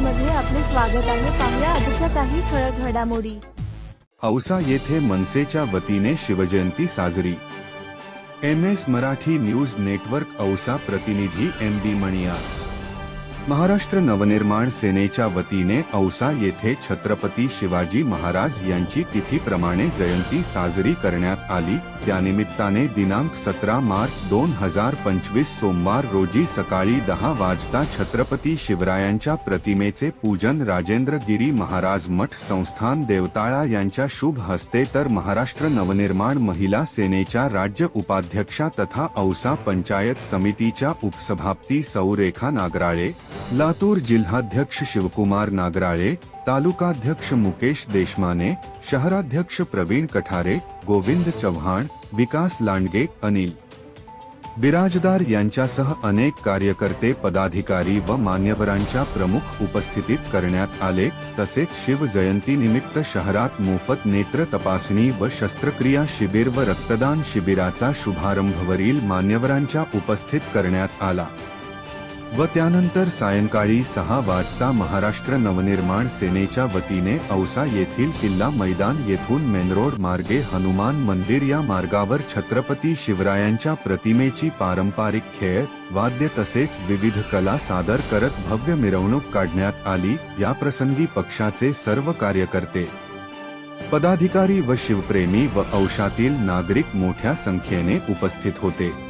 मध्ये आपले स्वागत आहे. पाहुया आजच्या काही ठळक घडामोडी. औसा येथे मनसेच्या वतीने शिवजयंती साजरी. M S Marathi news network Ausa प्रतिनिधी एम डी मणिया महाराष्ट्र नवनिर्माण सेनेच्या वतीने औसा येथे छत्रपती शिवाजी महाराज यांची तिथीप्रमाणे जयंती साजरी करण्यात आली. त्यानिमित्ताने दिनांक सतरा मार्च दोन हजार पंचवीस सोमवार रोजी सकाळी दहा वाजता छत्रपती शिवरायांच्या प्रतिमेचे पूजन राजेंद्रगिरी महाराज मठ संस्थान देवताळा यांच्या शुभ हस्ते तर महाराष्ट्र नवनिर्माण महिला सेनेच्या राज्य उपाध्यक्षा तथा औसा पंचायत समितीच्या उपसभापती सौरेखा नागराळे लातूर जिल्हाध्यक्ष शिवकुमार नागराळे तालुकाध्यक्ष मुकेश देशमाने शहराध्यक्ष प्रवीण कठारे गोविंद चव्हाण विकास लांडगे अनिल. बिराजदार यांच्यासह अनेक कार्यकर्ते पदाधिकारी व मान्यवरांच्या प्रमुख उपस्थितीत करण्यात आले तसेच शिवजयंतीनिमित्त शहरात मोफत नेत्र तपासणी व शस्त्रक्रिया शिबिर व रक्तदान शिबिराचा शुभारंभवरील मान्यवरांच्या उपस्थित करण्यात आला. व त्यानंतर सायंकाळी सहा वाजता महाराष्ट्र नवनिर्माण सेनेच्या वतीने औसा येथील किल्ला मैदान येथून मेनरोड मार्गे हनुमान मंदिर या मार्गावर छत्रपती शिवरायांच्या प्रतिमेची पारंपरिक खेळ वाद्य तसेच विविध कला सादर करत भव्य मिरवणूक काढण्यात आली. या प्रसंगी पक्षाचे सर्व कार्यकर्ते पदाधिकारी व शिवप्रेमी व औशातील नागरिक मोठ्या संख्येने उपस्थित होते.